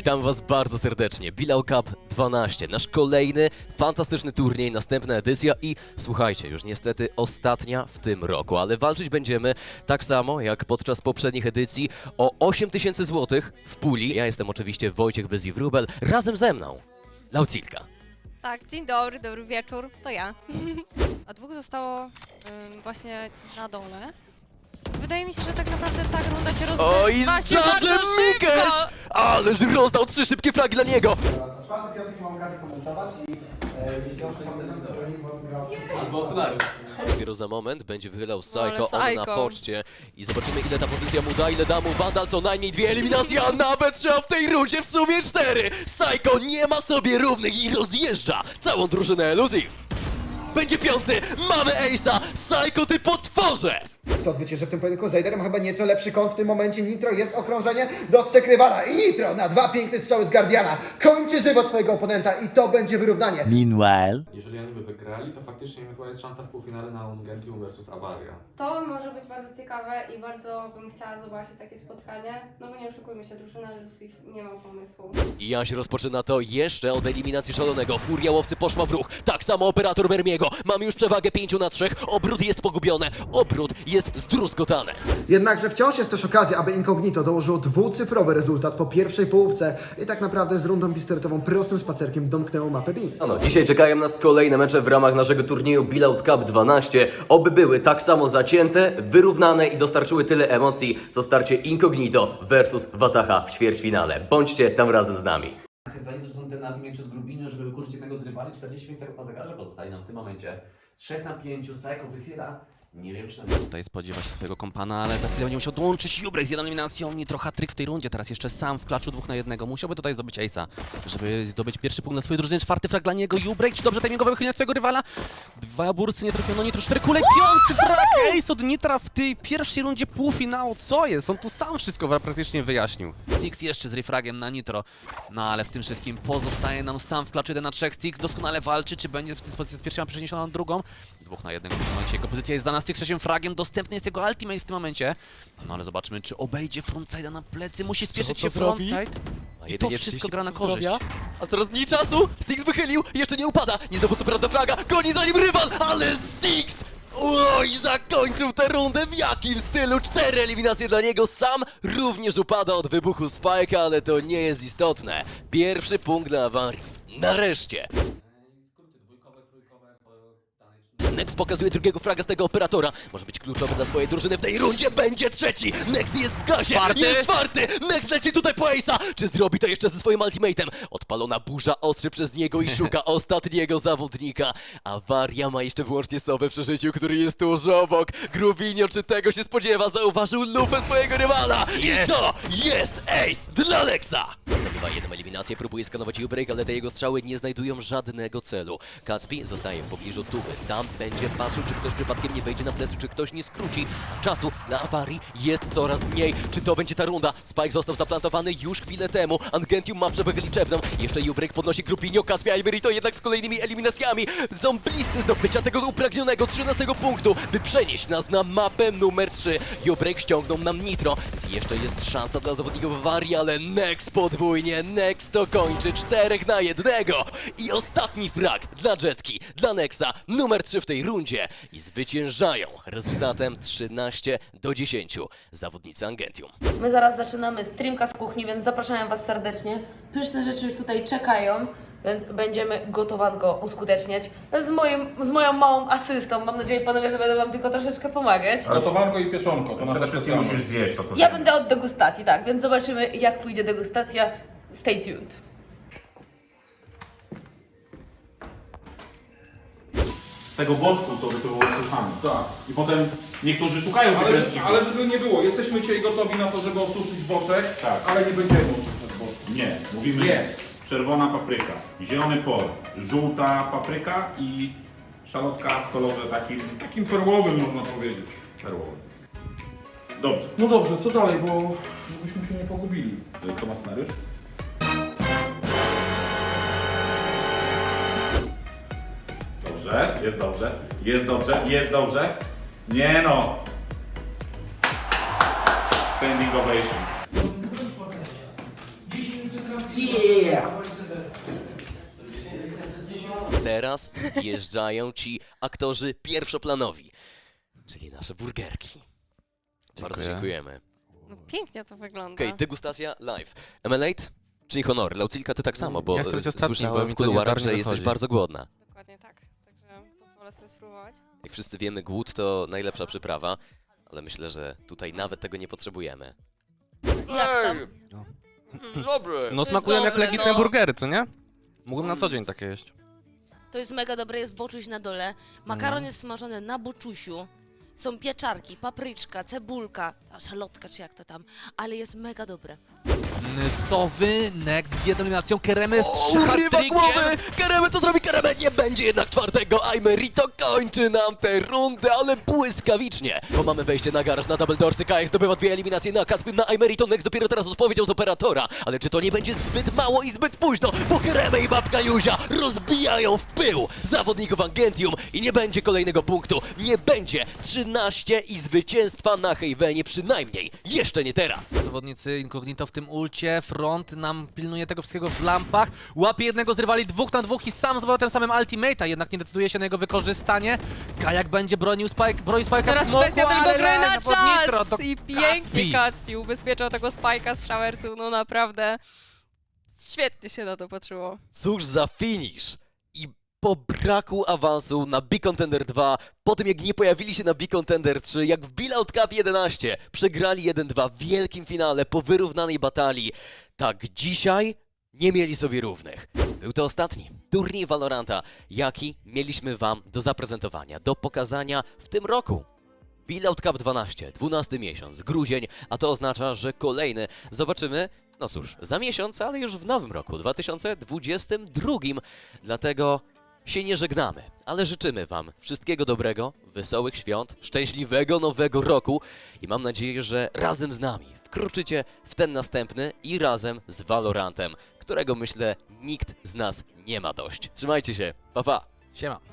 Witam Was bardzo serdecznie. Bilał Cup 12, nasz kolejny fantastyczny turniej, następna edycja i słuchajcie, już niestety ostatnia w tym roku, ale walczyć będziemy tak samo jak podczas poprzednich edycji o 8000 zł w puli. Ja jestem oczywiście Wojciech Bezziwrubel, razem ze mną Laucilka. Tak, dzień dobry, dobry wieczór, to ja. A dwóch zostało ym, właśnie na dole. Wydaje mi się, że tak naprawdę ta runda się rozgrywa Oj, się bardzo Mikesz! szybko. Ależ rozdał trzy szybkie fragi dla niego! Na czwarty piątek mam okazji komentować i e, jeśli on pamiętam, to trening grał Dopiero za moment będzie wychylał No, ale Psycho, on na Psycho. poczcie i zobaczymy ile ta pozycja mu da, ile da mu Vandal, co najmniej dwie eliminacje, a nawet trzeba w tej rundzie w sumie cztery! Psycho nie ma sobie równych i rozjeżdża całą drużynę Elusive! Będzie piąty, mamy Ace'a, Psycho ty potworze! Kto zwycięży w tym pojedynku? Zejder ma chyba nieco lepszy kąt w tym momencie. Nitro jest okrążenie, rywala i Nitro na dwa piękne strzały z Guardiana. Kończy żywot swojego oponenta i to będzie wyrównanie. Meanwhile. Jeżeli oni by wygrali, to faktycznie chyba jest szansa w półfinale na Ungentium versus Avaria. To może być bardzo ciekawe i bardzo bym chciała zobaczyć takie spotkanie. No bo nie oszukujmy się, drużyna Justif nie ma pomysłu. I Jaś rozpoczyna to jeszcze od eliminacji szalonego. Furia łowcy poszła w ruch. Tak samo operator Bermiego. Mamy już przewagę 5 na 3. Obrót jest pogubiony. Obrót jest zdruzgotany. Jednakże wciąż jest też okazja, aby Incognito dołożyło dwucyfrowy rezultat po pierwszej połówce i tak naprawdę z rundą pistoletową prostym spacerkiem domknęło mapę B. No, no, dzisiaj czekają nas kolejne mecze w ramach naszego turnieju Billout Cup 12. Oby były tak samo zacięte, wyrównane i dostarczyły tyle emocji, co starcie Incognito versus Wataha w ćwierćfinale. Bądźcie tam razem z nami. Chyba nie, że są te na tym meczu z Grubinią, żeby wykurzyć jednego z rywali. 45 sekund na zegarze pozostaje nam w tym momencie. 3 na 5, Stajko wychyla. Nie wiem, czy na Tutaj spodziewa się swojego kompana, ale za chwilę będzie musiał dołączyć Jubrek z jedną eliminacją. Nitro hat-trick w tej rundzie, teraz jeszcze sam w klaczu dwóch na jednego. Musiałby tutaj zdobyć Ace'a, żeby zdobyć pierwszy punkt na swojej drużynie. Czwarty frag dla niego. Jubrek, czy dobrze timingowo wychylia swojego rywala? Dwa bursy nie trafiono, Nitro cztery kule, piąty frag Ace od Nitra w tej pierwszej rundzie półfinału. Co jest? On tu sam wszystko praktycznie wyjaśnił. Stix jeszcze z refragiem na Nitro. No ale w tym wszystkim pozostaje nam sam w klaczu 1 na 3. Stix doskonale walczy, czy będzie z pozycji z pierwszej przeniesiona na drugą? Dwóch na jednego w tym momencie. Jego pozycja jest dana Stix trzecim fragiem. Dostępny jest jego ultimate w tym momencie. No ale zobaczmy, czy obejdzie frontside'a na plecy. Musi spieszyć się frontside. I to 30 wszystko gra na korzyść. A coraz mniej czasu. Styx wychylił, jeszcze nie upada. Nie zdobył co prawda fraga, goni za nim rywal, ale Styx! Oj, zakończył tę rundę w jakim stylu? Cztery eliminacje dla niego, sam również upada od wybuchu Spike'a, ale to nie jest istotne. Pierwszy punkt dla awarii. Nareszcie! Nex pokazuje drugiego fraga z tego operatora. Może być kluczowy dla swojej drużyny w tej rundzie. Będzie trzeci! Nex jest w gazie! Czwarty. Jest czwarty! Nex leci tutaj po Ace'a! Czy zrobi to jeszcze ze swoim ultimatem? Odpalona burza ostrzy przez niego i szuka ostatniego zawodnika. Awaria ma jeszcze wyłącznie Sowę w przeżyciu, który jest tuż obok. Grubinio, czy tego się spodziewa? Zauważył lufę swojego rywala! I to jest Ace dla Nexa! Zdobywa jedną eliminację, próbuje skanować Ubreak, ale te jego strzały nie znajdują żadnego celu. Kacpi zostaje w pobliżu tuby. Tam będzie patrzył, czy ktoś przypadkiem nie wejdzie na plecy, czy ktoś nie skróci. Czasu dla awarii jest coraz mniej. Czy to będzie ta runda? Spike został zaplantowany już chwilę temu. Angentium ma przewagę liczebną. Jeszcze Ubreak podnosi Grupinio, Kacpi, Ivory to jednak z kolejnymi eliminacjami. Są bliscy zdobycia tego upragnionego 13 punktu, by przenieść nas na mapę numer 3. Ubreak ściągnął nam Nitro, jeszcze jest szansa dla zawodników awarii, ale Nex podwójnie. Nex to kończy czterech na jednego. I ostatni frag dla Jetki, dla Nexa, numer 3 w tej rundzie. I zwyciężają rezultatem 13 do 10 zawodnicy Angentium. My zaraz zaczynamy streamka z kuchni, więc zapraszam Was serdecznie. Pyszne rzeczy już tutaj czekają, więc będziemy gotowanko uskuteczniać z, moim, z moją małą asystą. Mam nadzieję, panowie, że będę Wam tylko troszeczkę pomagać. Gotowanko i pieczonko, to Przede wszystkim musisz zjeść to, co Ja będę od degustacji, tak, więc zobaczymy, jak pójdzie degustacja. Stay tuned. tego boczku, to by to było suszami. Tak. I potem niektórzy szukają tych Ale, ręczników. ale żeby nie było, jesteśmy dzisiaj gotowi na to, żeby osuszyć boczek, Tak. ale nie będziemy osuszać boczek. Nie, mówimy Nie. czerwona papryka, zielony por, żółta papryka i szalotka w kolorze takim Takim perłowym można powiedzieć. perłowym. Dobrze, No dobrze, co dalej, bo żebyśmy się nie pogubili. to ma scenariusz? Dobrze, jest dobrze, jest dobrze, jest dobrze. Nie no. Standing ovation. Teraz wjeżdżają ci aktorzy pierwszoplanowi, czyli nasze burgerki. Bardzo dziękujemy. No pięknie to wygląda. Okej, degustacja live. Emelate, czyli honor. Laucilka, ty tak samo, bo Ja chcę być e, ostatni, bo słyszałem mi w to kuluarach, niezdarnie że jesteś wychodzi. bardzo głodna. Dokładnie tak. Pozwolę sobie spróbować. Jak wszyscy wiemy, głód to najlepsza przyprawa, ale myślę, że tutaj nawet tego nie potrzebujemy. Jak tam? Dobry! No smakują jak dobre, legitne no. burgery, co nie? Mógłbym na co dzień takie jeść. To jest mega dobre, jest boczuś na dole. Makaron jest smażony na boczusiu. Są pieczarki, papryczka, cebulka, ta szalotka czy jak to tam, ale jest mega dobre. Sowy, next z jedną eliminacją, Keremy z urywa głowy! Keremy to zrobi Keremy! Nie będzie jednak czwartego, a Merito kończy nam tę rundę, ale błyskawicznie! Bo mamy wejście na garaż na Double Dorsy, KX zdobywa dwie eliminacje na Kacpim, na Imerito, Next dopiero teraz odpowiedział z operatora. Ale czy to nie będzie zbyt mało i zbyt późno? Bo Keremy i Babka Juzia rozbijają w pył zawodników Angentium i nie będzie kolejnego punktu. Nie będzie 13 i zwycięstwa na Hejwenie przynajmniej. Jeszcze nie teraz. Zawodnicy Incognito w tym ulcie, front nam pilnuje tego wszystkiego w lampach, łapie jednego z rywali dwóch na dwóch i sam zdobywa tym samym ultimate'a, jednak nie decyduje się na jego wykorzystanie. Kajak będzie bronił Spike, broni Spike'a Teraz w smoku, kwestia tylko ale gry na pod nitro, czas! to I Kacpi. pięknie Kacpi ubezpieczał tego spajka z showersu, no naprawdę. Świetnie się na to patrzyło. Cóż za finish! Po braku awansu na Big Contender 2, po tym jak nie pojawili się na Big Contender 3, jak w Billout Cup 11 przegrali 1-2 w wielkim finale po wyrównanej batalii, tak dzisiaj nie mieli sobie równych. Był to ostatni turniej Valoranta, jaki mieliśmy wam do zaprezentowania, do pokazania w tym roku. Billout Cup 12, 12 miesiąc, grudzień, a to oznacza, że kolejny zobaczymy, no cóż, za miesiąc, ale już w nowym roku, 2022. Dlatego się nie żegnamy, ale życzymy Wam wszystkiego dobrego, wesołych świąt, szczęśliwego nowego roku i mam nadzieję, że razem z nami wkroczycie w ten następny i razem z Valorantem, którego myślę nikt z nas nie ma dość. Trzymajcie się, pa pa! Siema.